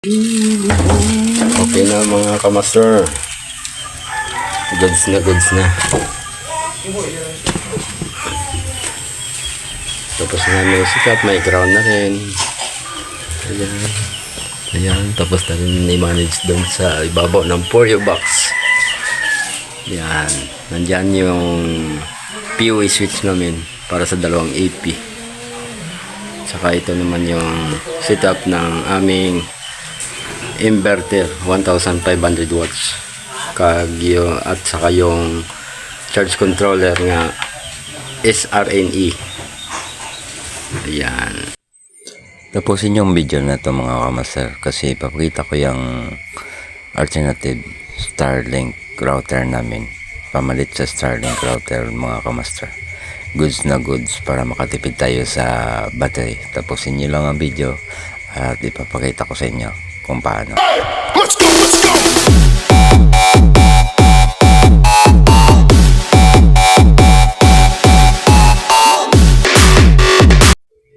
Okay na mga kamaster. Goods na goods na. Tapos na may sikat, may crown na rin. Ayan. Ayan, tapos na rin i-manage doon sa ibabaw ng Porio box. Yan. Nandyan yung POE switch namin para sa dalawang AP. Saka ito naman yung setup ng aming inverter 1500 watts. Kag yung, at saka yung charge controller nga SRNE ayan. Tapusin yung video na to mga kamaster kasi papakita ko yung alternative Starlink router namin. Pamalit sa Starlink router mga kamaster goods na goods para makatipid tayo sa battery. Tapusin nyo lang ang video at ipapakita ko sa inyo kung paano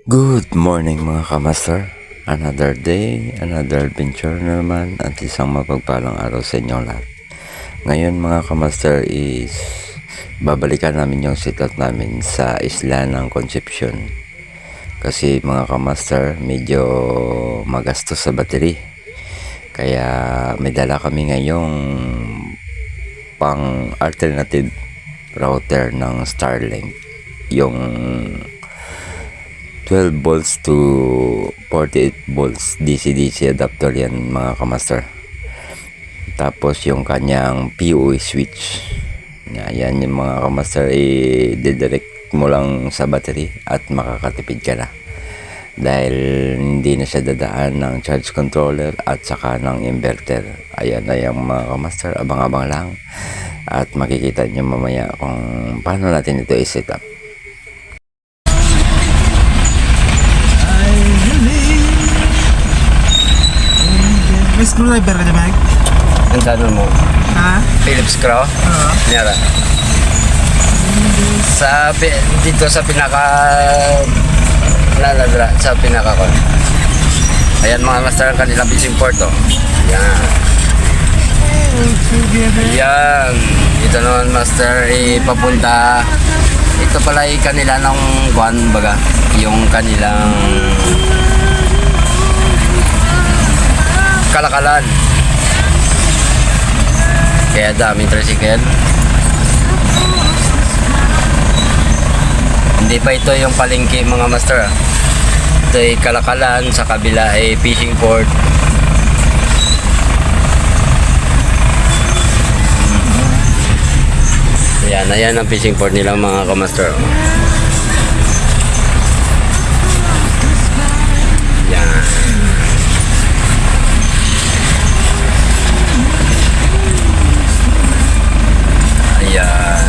Good morning mga kamaster. Another day, another adventure na naman at isang mapagpalang araw sa inyong lahat. Ngayon mga kamaster is babalikan namin yung setup namin sa isla ng Concepcion. Kasi mga kamaster medyo magastos sa battery. Kaya may dala kami ngayong pang alternative router ng Starlink. Yung 12 volts to 48 volts DC-DC adapter yan mga kamaster. Tapos yung kanyang POE switch. Yan yung mga kamaster i-direct mo lang sa battery at makakatipid ka na dahil hindi na siya dadaan ng charge controller at saka ng inverter ayan na yung mga kamaster abang-abang lang at makikita nyo mamaya kung paano natin ito i-set up May screwdriver ka naman? ang tanong mo Ha? Philips screw Oo. Nyara. Sa dito sa pinaka naladra sa pinaka ko. Ayan mga master ang kanilang fishing port oh. Yan. Yan. Ito naman master ipapunta ito pala ay kanila ng kwan baga yung kanilang kalakalan kaya daming tricycle Hindi pa ito yung palengke mga master. ah. Ito ay kalakalan, sa kabila ay fishing port. Ayan, ayan ang fishing port nila mga kamaster. oh. Yan. Ayan.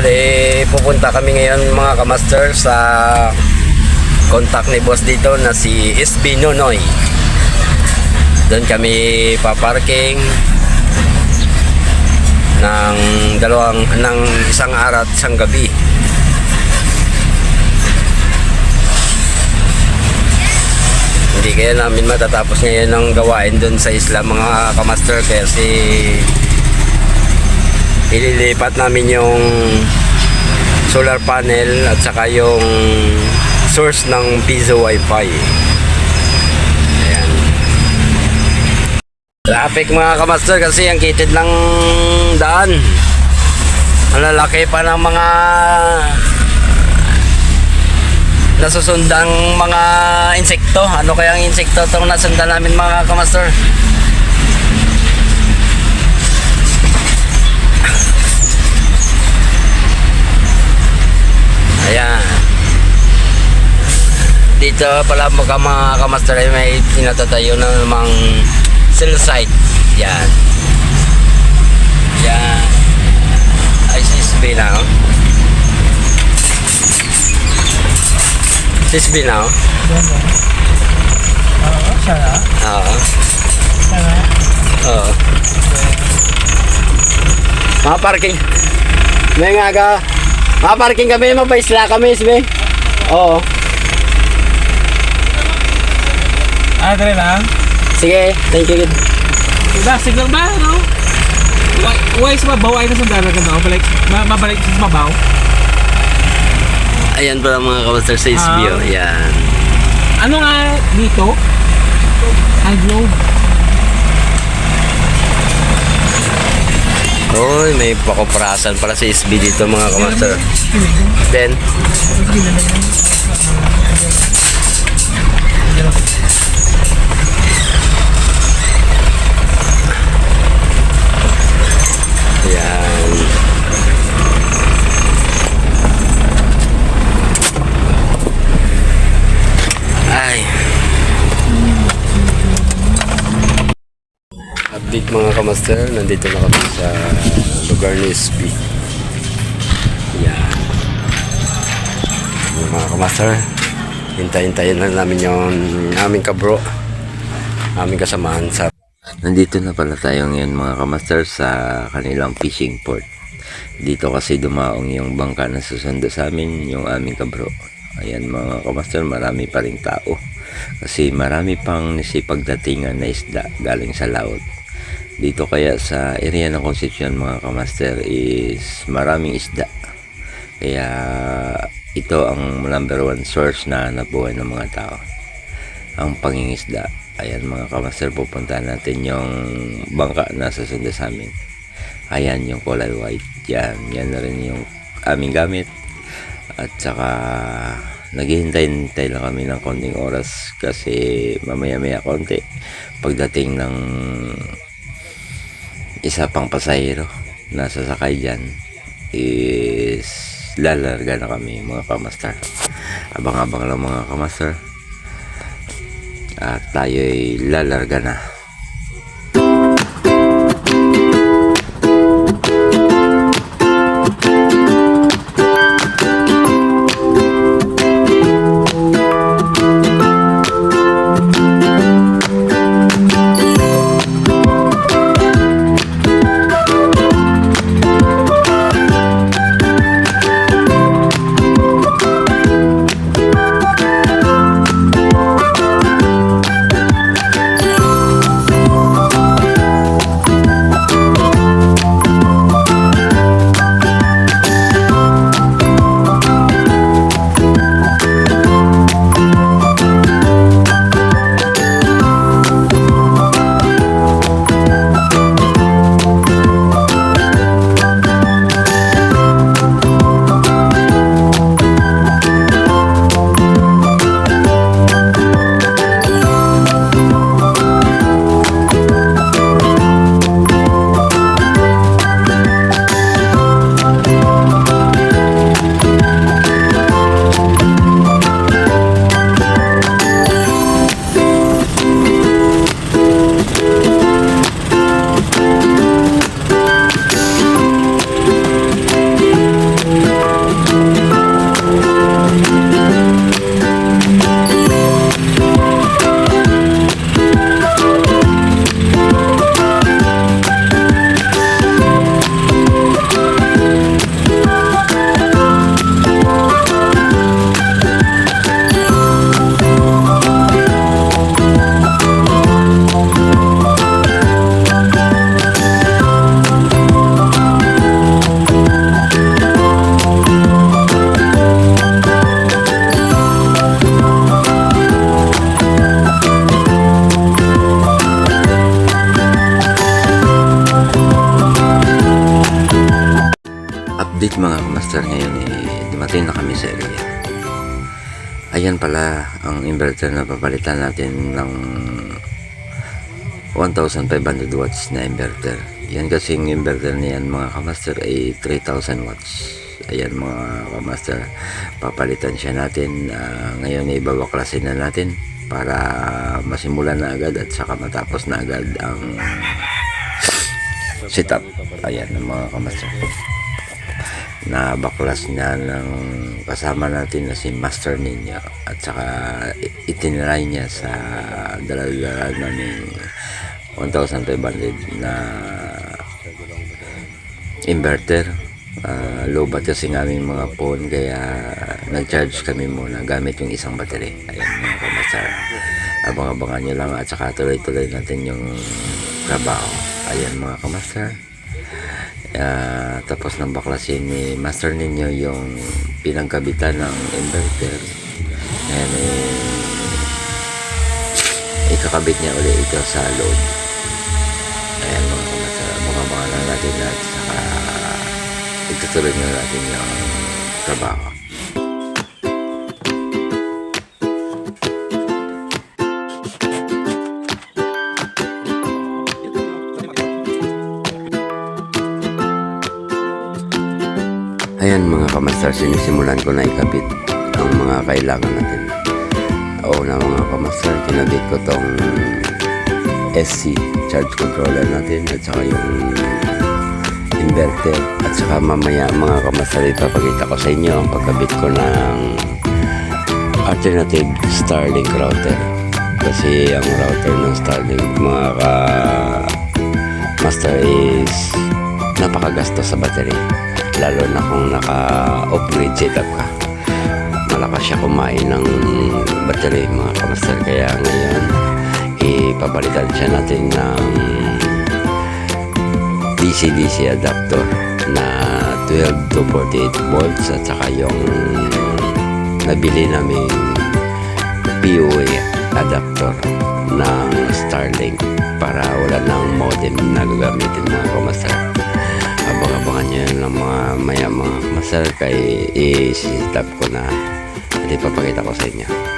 Bale, pupunta kami ngayon mga kamaster sa contact ni boss dito na si SB Nonoy. Doon kami paparking ng dalawang ng isang araw at isang gabi. Hindi kaya namin matatapos ngayon ang gawain doon sa isla mga kamaster kasi ililipat namin yung solar panel at saka yung source ng Piso Wi-Fi. Ayan. Traffic mga kamaster kasi ang kitid ng daan. Ang lalaki pa ng mga nasusundang mga insekto. Ano kaya ang insekto itong nasundan namin mga kamaster? Ayan. Dito pala mga mga kamaster ay may tinatatayo na namang cell site. Yan. Yan. ISSB na. oh. ISSB na. oh. Oo, siya na. Oo. Siya na. Oo. Mga parking. May nga ka. Maparking kami, mapaisla kami, isme. Oo. Ah, dali lang. Sige, thank you. kid. Plastic lang ba, no? Why, why sa mabaw ay nasa dalag ka, no? Balik, ma mabalik sa mabaw. Ayan pala mga kamaster sa SB. Ah. oh. Ayan. Ano nga dito? Ay, globe. Uy, may pakuprasan pala sa SB dito mga kamaster. Then, ayan. Ay. Update mga kamaster, nandito na kami sa lugar ni SB. Yan. Yung mga kamaster, hintayin-tayin lang namin yung aming kabro, aming kasamahan sa Nandito na pala tayo ngayon mga kamaster sa kanilang fishing port. Dito kasi dumaong yung bangka na susundo sa amin, yung aming kabro. Ayan mga kamaster, marami pa rin tao. Kasi marami pang nisipagdatingan na isda galing sa laut. Dito kaya sa area ng Concepcion mga kamaster is maraming isda. Kaya ito ang number one source na nabuhay ng mga tao ang pangingisda. Ayan mga kamaster, pupuntahan natin yung bangka na susunod sa amin. Ayan yung kulay white. Yan, yan na rin yung aming gamit. At saka naghihintay-hintay lang kami ng konting oras kasi mamaya-maya konti pagdating ng isa pang pasahero na sasakay dyan is lalarga na kami mga kamaster. Abang-abang lang mga kamaster at tayo'y lalarga na. Update mga master ngayon eh, dumating na kami sa area. Ayan pala ang inverter na papalitan natin ng 1,500 watts na inverter. Yan kasing inverter niyan mga kamaster ay 3,000 watts. Ayan mga kamaster, papalitan siya natin. Ah, ngayon ay babaklasin na natin para masimulan na agad at saka matapos na agad ang setup. Ayan mga kamaster na baklas niya ng kasama natin na si Master Ninja at saka itinry niya sa daladala namin 1,500 na inverter Ah, low bat kasi ng aming mga phone kaya nag-charge kami muna gamit yung isang battery. Ayan mga kamasar. Abang-abangan nyo lang at saka tuloy-tuloy natin yung trabaho. Ayan mga kamasar. Ah, tapos nang baklasin ni master ninyo yung pinangkabitan ng inverter. Ayan eh, ikakabit niya ulit ito sa load. Ayan mga kamasar. Abang-abangan lang natin at saka itutuloy na natin yung trabaho. Ayan mga kamaster, sinisimulan ko na ikabit ang mga kailangan natin. Oo na mga kamaster, kinabit ko tong SC charge controller natin at saka yung inverter. At saka mamaya mga kamaster ipapakita ko sa inyo ang pagkabit ko ng alternative Starlink router. Kasi ang router ng Starlink mga ka master is napakagastos sa battery lalo na kung naka off-grid setup ka. Malakas siya kumain ng battery mga kamaster kaya ngayon ipapalitan siya natin ng DC-DC adapter na 12 to 48 volts at saka yung nabili namin POA adapter ng Starlink para wala nang modem na gagamitin mga kamaster abang-abangan nyo ng mga maya mga kamaster kay i-set up ko na at ipapakita ko sa inyo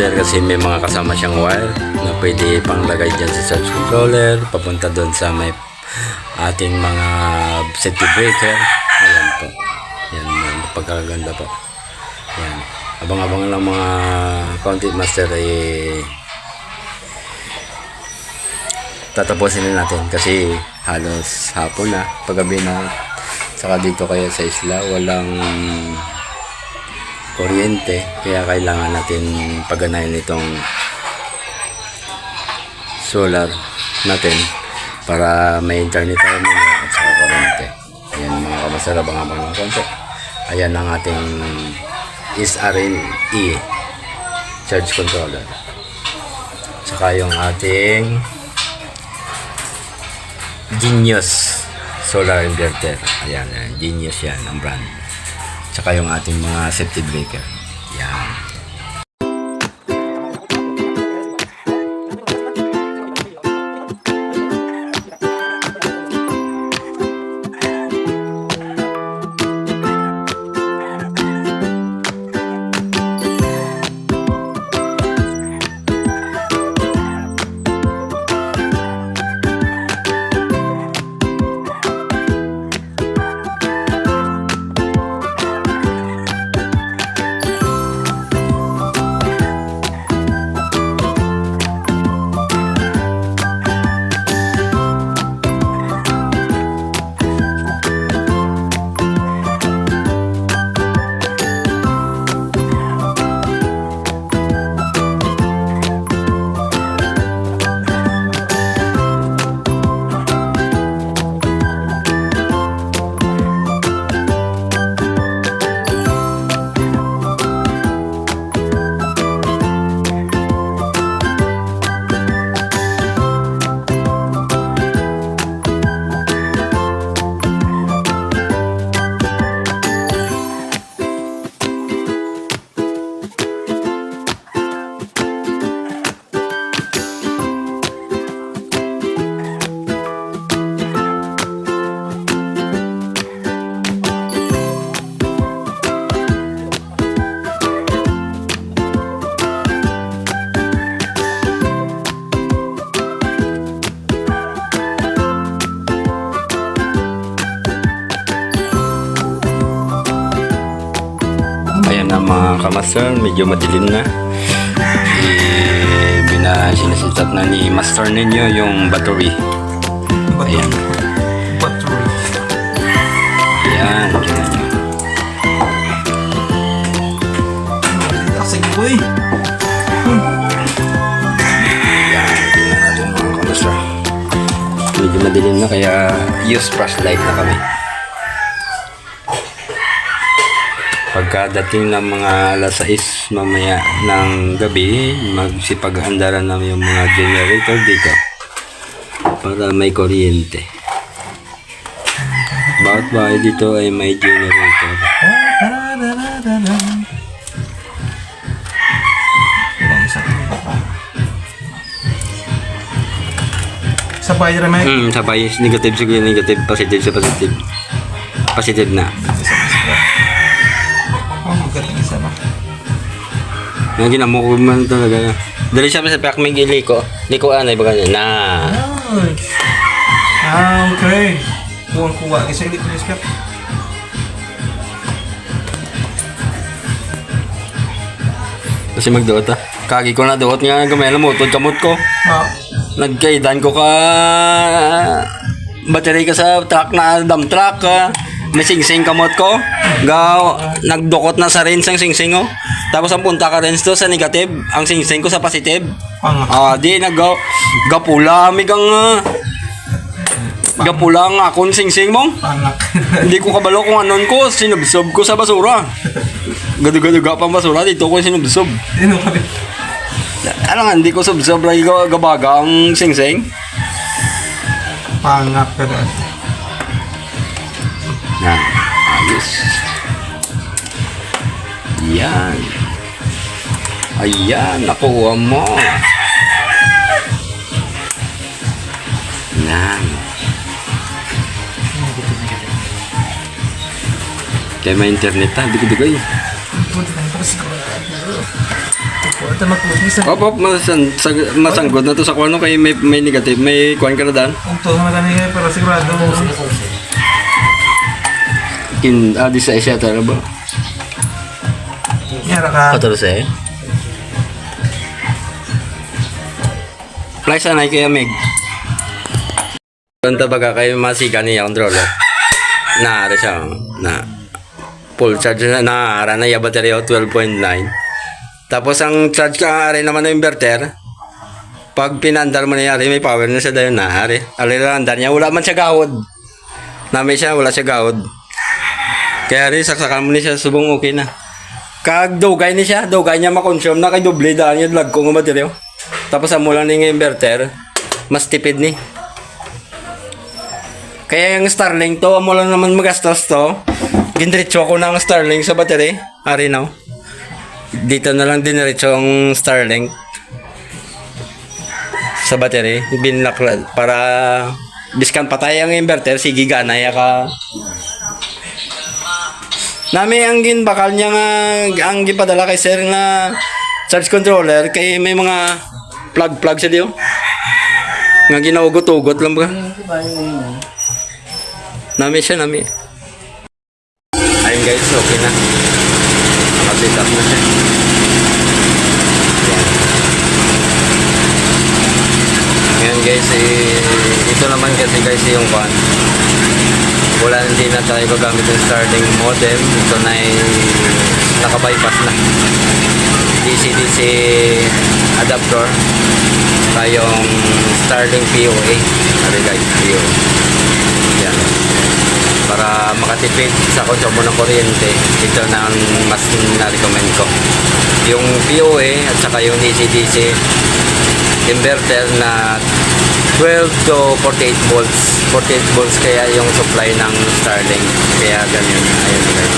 inverter kasi may mga kasama siyang wire na pwede panglagay dyan sa charge controller papunta doon sa may ating mga circuit breaker ayan po yan pagkaganda po. Yan. Abang-abang lang mga content master eh tatapusin na natin kasi halos hapon na paggabi na saka dito kaya sa isla walang kuryente kaya kailangan natin pagganahin itong solar natin para may internet tayo at saka kuryente ayan mga kamasarap ang ng konti ayan ang ating SRNE charge controller saka yung ating Genius solar inverter. Ayan, ayan, Genius yan ang brand. Tsaka yung ating mga safety breaker. Yan. Mga kamaster, medyo madilim na. Eh, bina sinasitat na ni master ninyo yung battery. Ayan. Battery. Ayan. Kasi mga kamaster. Medyo madilim na kaya use flashlight na kami. Pagkadating ng mga alas 6 mamaya ng gabi, magsipaghandaran na yung mga generator dito para may kuryente. Bawat bahay dito ay may generator. Sa bahay rin may Hmm, sabay. Negative siguro negative. Positive sa positive. Positive na. Yung ginamo ko man talaga. Dali siya sa pack may liko. Liko anay ba ganyan? Na. Ah, okay. Kuwang-kuwa. Kasi hindi ko nispect. Kasi magduot ah. Kagi ko na duot nga gamay mo. Tod kamot ko. Ah. Nagkaidan ko ka battery ka sa truck na dump truck ka. May singsing kamot ko. Gaw, nagdukot na sa rinse ang singsing ko. Tapos ang punta ka rinse to sa negative. Ang singsing ko sa positive. Ah, di nagaw gapula mi kang uh, gapula ang akon singsing mong. Hindi ko kabalo kung anon ko, sinubsob ko sa basura. Gadugaduga pang basura, dito ko sinubsob. Ano nga, hindi ko subsob lagi gabaga ang singsing. Pangak ka doon. Na, ayos. Yan. Ayan, nakuha mo. Yan. Kaya may internet ha, digay-digay. Punta tayo para siguro. Punta mag-pulis. Op, op, masan, masanggod na to sa kuano kay may, may negative, may kuan ka na. Punto na ganun para sigurado. In, ah, di sa isya talaga ba? Meron ka. 14. Fly sanay kaya Meg. Doon tabaga kayo masika niya ang controller. Na, ano siya, na full charge na, na, ara na yung battery oh, 12.9. Tapos ang charge ka, ari naman ng inverter, pag pinandar mo na yari, may power na siya dahil na, ari. Ari na andar niya, wala man siya gahod. Nami siya, wala siya gahod. Kaya rin, saksakan mo ni siya, subong okay na. Kag dugay ni siya, dugay niya makonsume na kay doble daan yung lag ko nga bateryo. Tapos amo lang ni inverter, mas tipid ni. Kaya yung Starlink to, amo naman magastos to. Gindiretso ko ng Starlink sa battery. Ari now. Dito na lang diniretso ang Starlink sa battery. Binlock para biskan patay ang inverter, sige ganaya ka Nami ang ginbakal niya nga ang gipadala kay sir nga charge controller kay may mga plug-plug sa diyo. Nga ginaugot-ugot lang ba? Nami siya, nami. Ayun guys, okay na. Nakasit up na siya. Ngayon guys, eh, ito naman kasi guys yung van wala hindi na tayo gagamit ng Starlink modem. Ito na ay naka-bypass na. DC-DC adapter. Tayong Starlink POA ano guys POA yan. Para makatipid sa konsumo ng kuryente ito na ang mas na-recommend ko. Yung POA at saka yung DC-DC inverter na 12 to 48 volts 48 volts kaya yung supply ng Starlink kaya ganyan ayun guys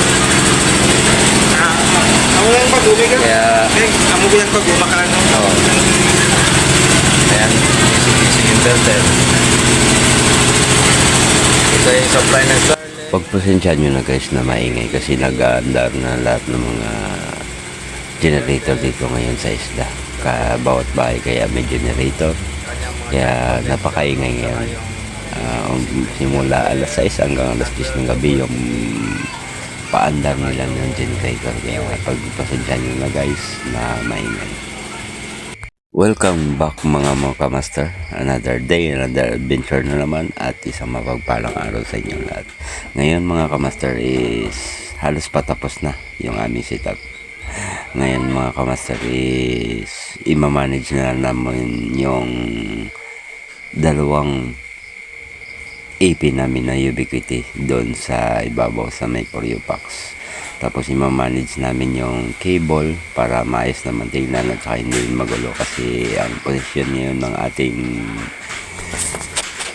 Amo lang pag-uwi ka. kaya Eh, amo bilang pag-uma ka lang. no? oh, ayan DC-DC inverter ito yung supply ng Starlink Pagpasensya nyo na guys na maingay kasi nag-aandar na lahat ng mga generator dito ngayon sa isla. Ka bawat bahay kaya may generator. Kaya napakaingay ngayon. Um, simula alas 6 hanggang alas 10 ng gabi yung paandar nila ng generator. Kaya pagpasensya nyo na guys na maingay. Welcome back mga mga kamaster. Another day, another adventure na naman at isang mapagpalang araw sa inyong lahat. Ngayon mga kamaster is halos patapos na yung aming setup. Ngayon mga kamaster is imamanage na namin yung dalawang AP namin na ubiquity doon sa ibabaw sa may Oreo Packs. Tapos imamanage namin yung cable para maayos naman tingnan at saka hindi magulo kasi ang posisyon ngayon ng ating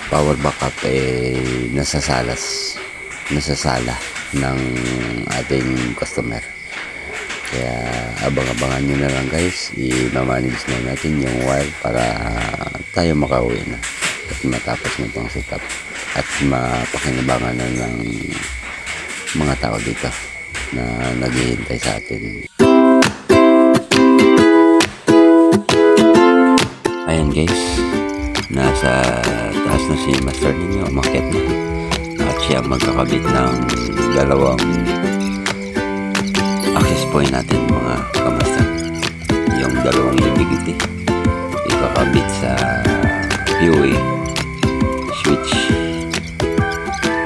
power backup eh nasa salas nasa sala ng ating customer. Kaya abang-abangan nyo na lang guys, i-manage na natin yung wire para tayo makauwi na at matapos na itong setup at mapakinabangan na ng mga tao dito na naghihintay sa atin. Ayan guys, nasa taas na si Master ninyo, umakyat na. At siya magkakabit ng dalawang point natin mga kamaster. Yung dalawang ubiquity. Ikakabit sa POA switch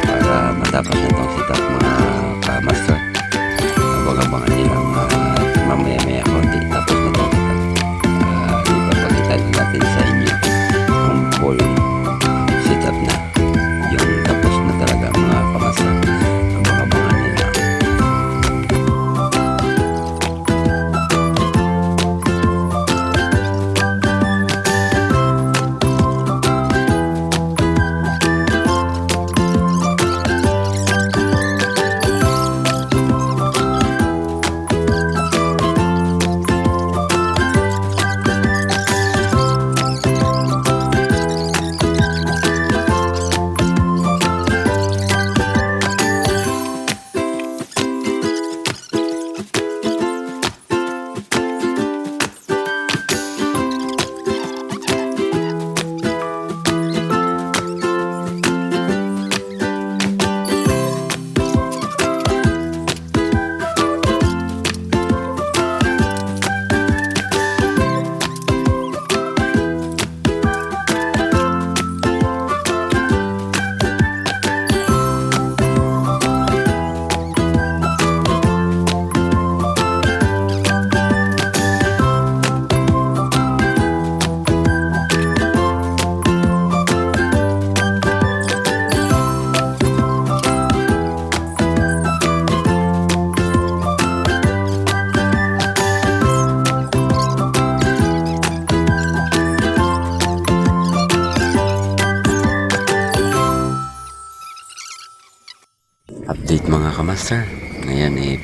para matapos na itong setup mga kamaster. Abang-abangan lang uh, mamaya-maya konti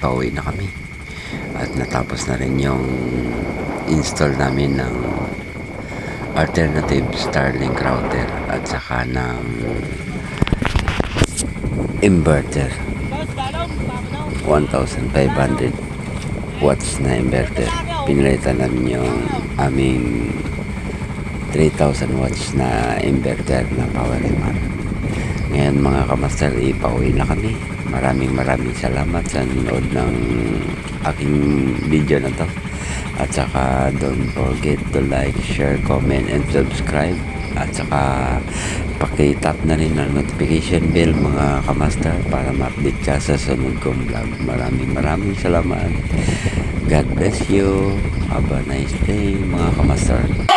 pauwi na kami. At natapos na rin yung install namin ng alternative Starlink router at saka ng inverter. 1,500 watts na inverter. Pinalitan namin yung aming 3,000 watts na inverter na power MR. Ngayon mga kamaster, ipauwi na kami. Maraming maraming salamat sa nanood ng aking video na to. At saka don't forget to like, share, comment, and subscribe. At saka pakitap na rin ang notification bell mga kamaster para ma-update ka sa sunod kong vlog. Maraming maraming salamat. God bless you. Have a nice day mga kamaster.